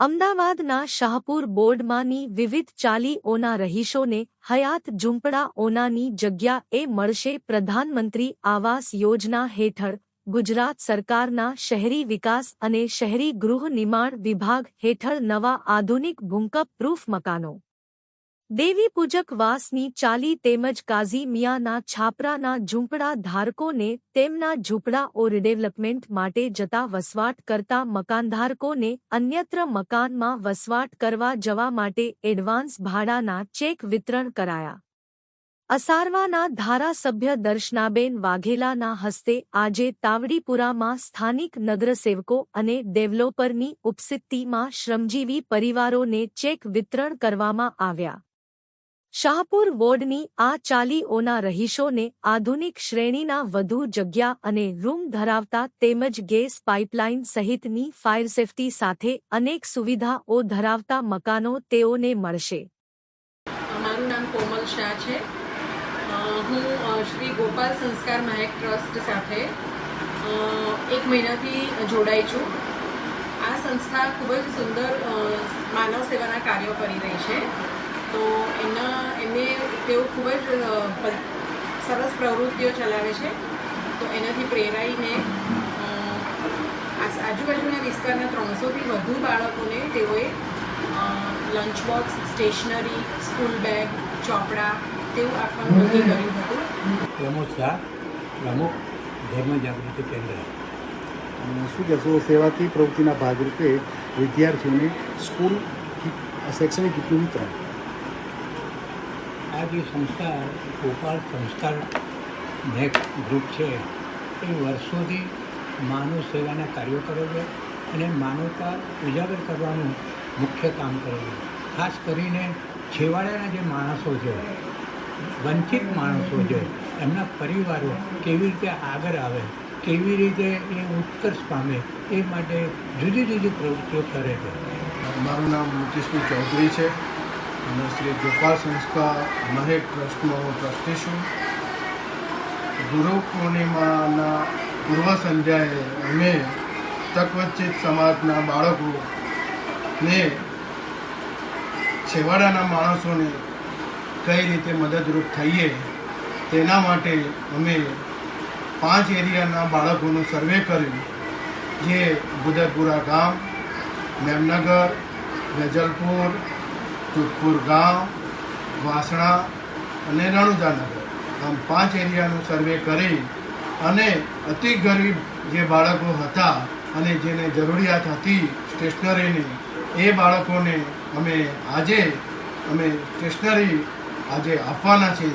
અમદાવાદના શાહપુર બોર્ડમાંની વિવિધ ચાલીઓના રહીશોને હયાત ઝૂંપડાઓનાની જગ્યા એ મળશે પ્રધાનમંત્રી આવાસ યોજના હેઠળ ગુજરાત સરકારના શહેરી વિકાસ અને શહેરી ગૃહ નિર્માણ વિભાગ હેઠળ નવા આધુનિક ભૂંકપ પ્રૂફ મકાનો. દેવી પૂજક વાસની ચાલી તેમજ કાઝી મિયાના છાપરાના ઝૂંપડા ધારકોને તેમના ઝૂંપડા ઓ રિડેવલપમેન્ટ માટે જતા વસવાટ કરતા મકાનધારકોને અન્યત્ર મકાનમાં વસવાટ કરવા જવા માટે એડવાન્સ ભાડાના ચેક વિતરણ કરાયા. અસારવાના ધારાસભ્ય દર્શનાબેન વાઘેલાના હસ્તે આજે તાવડીપુરામાં સ્થાનિક નગરસેવકો અને ડેવલોપરની ઉપસ્થિતિમાં શ્રમજીવી પરિવારોને ચેક વિતરણ કરવામાં આવ્યા. શાહપુર વોર્ડની આ ચાલીઓના રહીશોને આધુનિક શ્રેણીના વધુ જગ્યા અને રૂમ ધરાવતા તેમજ ગેસ પાઇપલાઇન સહિતની ફાયર સેફટી સાથે અનેક સુવિધાઓ ધરાવતા મકાનો તેઓને મળશે. મારું નામ કોમલ શાહ છે. હું શ્રી ગોપાલ સંસ્કાર મહેક ટ્રસ્ટ સાથે એક મહિનાથી જોડાઈ છું. આ સંસ્થા ખૂબ જ સુંદર માનવ સેવાના કાર્યો કરી રહી છે. તો એના એમને તેઓ ખૂબ જ સરસ પ્રવૃત્તિઓ ચલાવે છે. તો એનાથી પ્રેરાઈને આજુબાજુના વિસ્તારના ત્રણસોથી વધુ બાળકોને તેઓએ lunch box stationery school bag ચોપડા તેવું આપવાનું નક્કી કર્યું હતું. પ્રમોદ શાહ પ્રમુખ ધર્મ જાગૃતિ કેન્દ્ર. શું કહેશો સેવાથી પ્રવૃત્તિના ભાગરૂપે વિદ્યાર્થીઓને સ્કૂલ કીટ શૈક્ષણિક કીટનું વિતરણ. આ જે સંસ્થા, ગોપાલ સંસ્કાર નેક ગ્રુપ છે, એ વર્ષોથી માનવ સેવાના કાર્યો કરે છે અને માનવતા ઉજાગર કરવાનું મુખ્ય કામ કરે છે. ખાસ કરીને છેવાડાના જે માણસો છે, વંચિત માણસો છે, એમના પરિવારો કેવી રીતે આગળ આવે, કેવી રીતે એ ઉત્કર્ષ પામે, એ માટે જુદી જુદી પ્રવૃત્તિઓ કરે છે. મારું નામ મુકેશભાઈ ચૌધરી છે. અને શ્રી ગોપાલ સંસ્કાર મહેક ટ્રસ્ટનો હું ટ્રસ્ટી છું. ગુરુ પૂર્ણિમાના પૂર્વ સંધ્યાએ અમે તકવચિત સમાજના બાળકોને છેવાડાના માણસોને કઈ રીતે મદદરૂપ થઈએ તેના માટે અમે પાંચ એરિયાના બાળકોનું સર્વે કર્યું, જે બુદરપુરા ગામ, મેમનગર વેજલપુર જોધપુર ગામ વાસણા અને રણુજાનગર. આમ પાંચ એરિયાનું સર્વે કરી અને અતિ ગરીબ જે બાળકો હતા અને જેને જરૂરિયાત હતી સ્ટેશનરીની એ બાળકોને અમે આજે, અમે સ્ટેશનરી આજે આપવાના છે